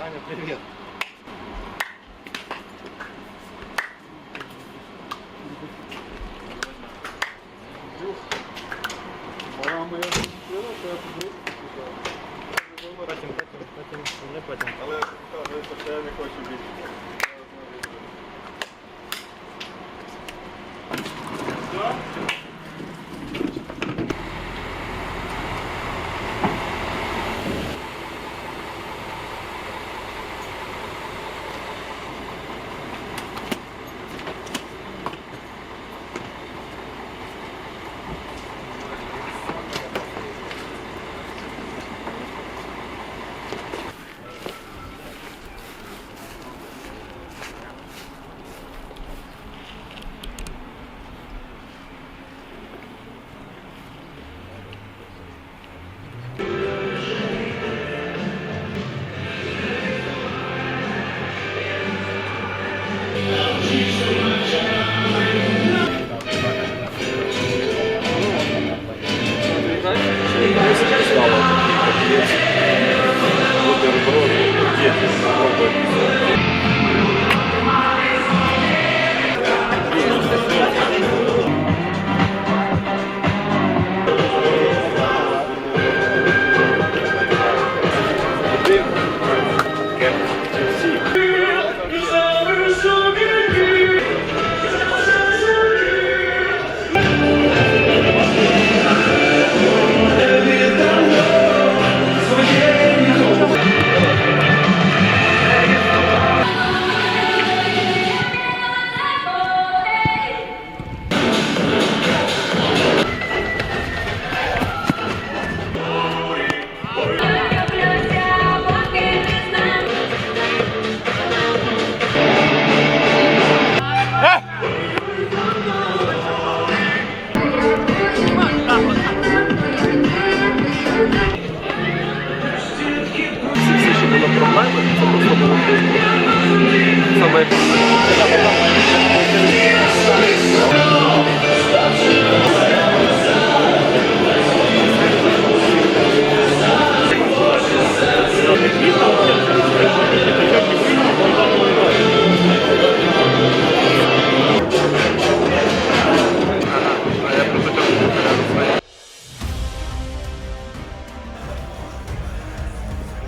Саня, привет. Але кажу, що я не хочу більше.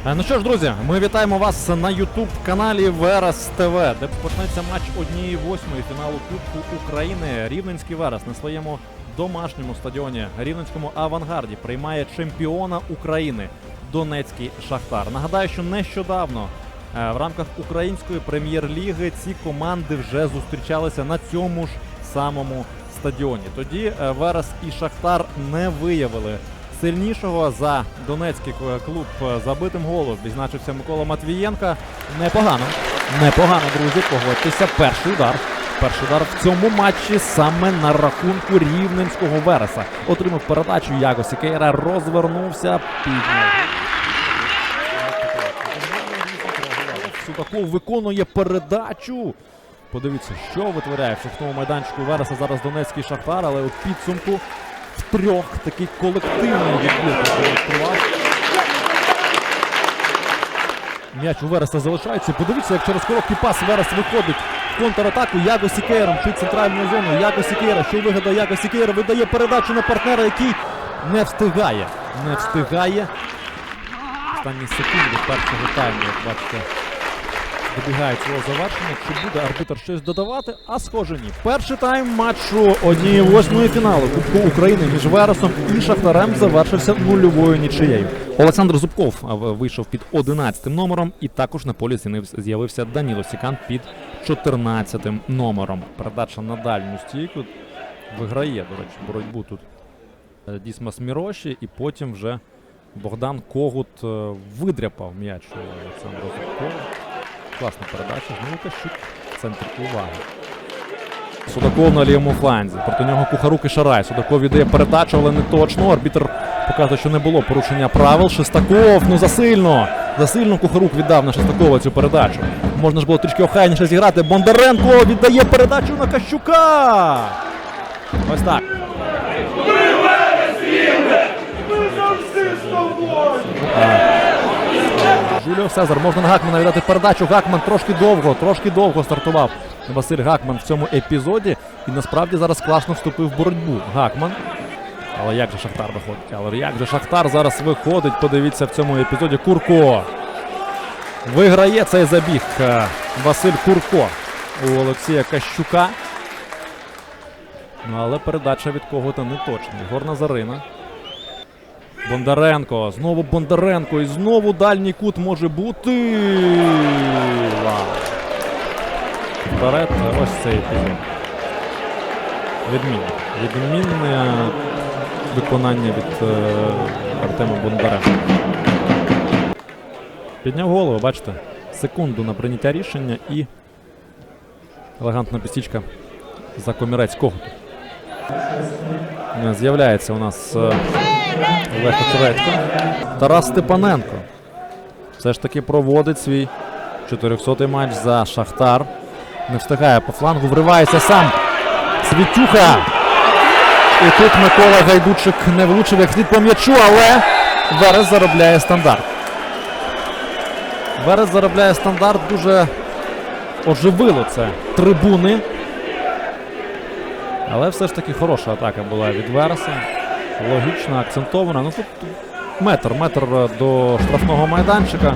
Ну що ж, друзі, ми вітаємо вас на youtube каналі Верес ТВ, де почнеться матч однієї восьмої фіналу Кубку України. Рівненський Верес на своєму домашньому стадіоні Рівненському авангарді приймає чемпіона України Донецький Шахтар. Нагадаю, що нещодавно е, в рамках української прем'єр-ліги ці команди вже зустрічалися на цьому ж самому стадіоні. Тоді е, Верес і Шахтар не виявили сильнішого за донецький клуб е, забитим голом відзначився Микола Матвієнка. Непогано. Непогано, друзі. Погодьтеся. Перший удар. Перший удар в цьому матчі саме на рахунку рівненського Вереса. Отримав передачу Яго Сікейра, розвернувся, підняв. Судаков виконує передачу. Подивіться, що витворяє в штрафному майданчику Вереса зараз Донецький Шахтар, але у підсумку трьох такий колективний відбір. М'яч у Вереса залишається. Подивіться, як через короткий пас Верес виходить в контратаку. Яго Сікейром під центральною зоною. Яго Сікейра, що вигадає Яго Сікейра, видає передачу на партнера, який не встигає. Не встигає. Останні секунди першого тайму, як бачите, добігають свого завершення. Чи буде арбітр щось додавати? А схоже ні. Перший тайм матчу однієї восьмої фіналу Кубку України між Вересом і Шахтарем завершився нульовою нічиєю. Олександр Зубков вийшов під 11 номером, і також на полі з'явився- Даніло Сікан під 14 номером. Передача на дальню стійку виграє, до речі, боротьбу тут е, Дісмас Міроші, і потім вже Богдан Когут е, видряпав м'яч Олександра Зубкова. Класна передача. Знову Кащук в центрі уваги. Судаков на лівому фланзі. Проти нього Кухарук і Шарай. Судаков віддає передачу, але не точно. Арбітр показує, що не було порушення правил. Шестаков, ну засильно. Засильно Кухарук віддав на Шестакова цю передачу. Можна ж було трішки охайніше зіграти. Бондаренко віддає передачу на Кащука. Ось так. Жуліо Сезар. Можна на Гакмана віддати передачу. Гакман трошки довго, трошки довго стартував Василь Гакман в цьому епізоді. І насправді зараз класно вступив в боротьбу. Гакман. Але як же Шахтар виходить? Але як же Шахтар зараз виходить? Подивіться в цьому епізоді. Курко. Виграє цей забіг е, Василь Курко у Олексія Кащука. Ну, але передача від кого-то не точна. Ігор Назарина. Бондаренко. Знову Бондаренко. І знову дальній кут може бути. Вперед. Ось цей епізод. Відмінне. Відмінне виконання від е, Артема Бондаренка. Підняв голову, бачите? Секунду на прийняття рішення і елегантна пістічка за комірець когуту. Е, З'являється у нас е, Олег Очередько. Тарас Степаненко. Все ж таки проводить свій 400-й матч за Шахтар. Не встигає по флангу, вривається сам. Світюха. І тут Микола Гайдучик не влучив як слід по м'ячу, але Верес заробляє стандарт. Верес заробляє стандарт, дуже оживило це трибуни. Але все ж таки хороша атака була від Вереса. Логічно, акцентована. Ну тут метр, метр до штрафного майданчика.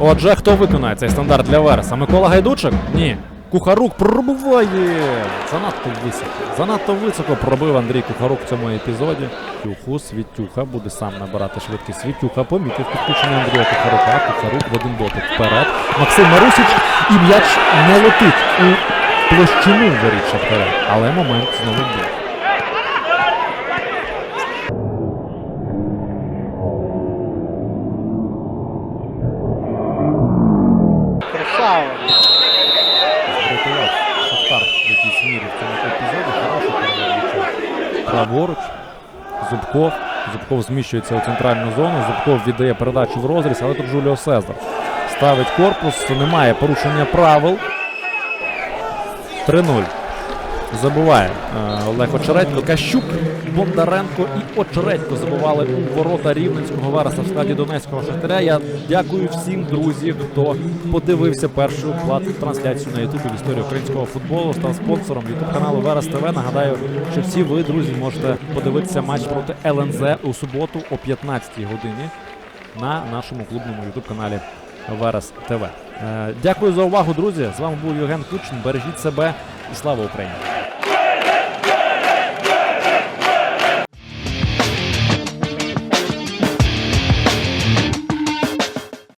Отже, хто виконає цей стандарт для Вереса? Микола Гайдучик? Ні. Кухарук пробиває. Занадто високо. Занадто високо пробив Андрій Кухарук в цьому епізоді. Тюху, Світюха буде сам набирати швидкість. Світюха помітив підключення Андрія Кухарука. Кухарук в один дотик вперед. Максим Марусіч і м'яч не летить у площину воріт Шахтаря. Але момент знову був. Врятував Шахтар в якійсь мірі в цьому епізоді. Хороший передача. Праворуч. Зубков. Зубков зміщується у центральну зону. Зубков віддає передачу в розріз, але тут Жуліо Сезар ставить корпус. Немає порушення правил. 3-0. Забуває е, Олег Очередько. Кащук, Бондаренко і Очередько забували у ворота Рівненського Вереса в складі Донецького Шахтаря. Я дякую всім друзі, хто подивився першу трансляцію на Ютубі в історії українського футболу. Став спонсором Ютуб каналу Верес ТВ. Нагадаю, що всі ви, друзі, можете подивитися матч проти ЛНЗ у суботу о 15 годині на нашому клубному ютуб каналі Верес ТВ. Е, Дякую за увагу, друзі. З вами був Євген Кучин. Бережіть себе і слава Україні!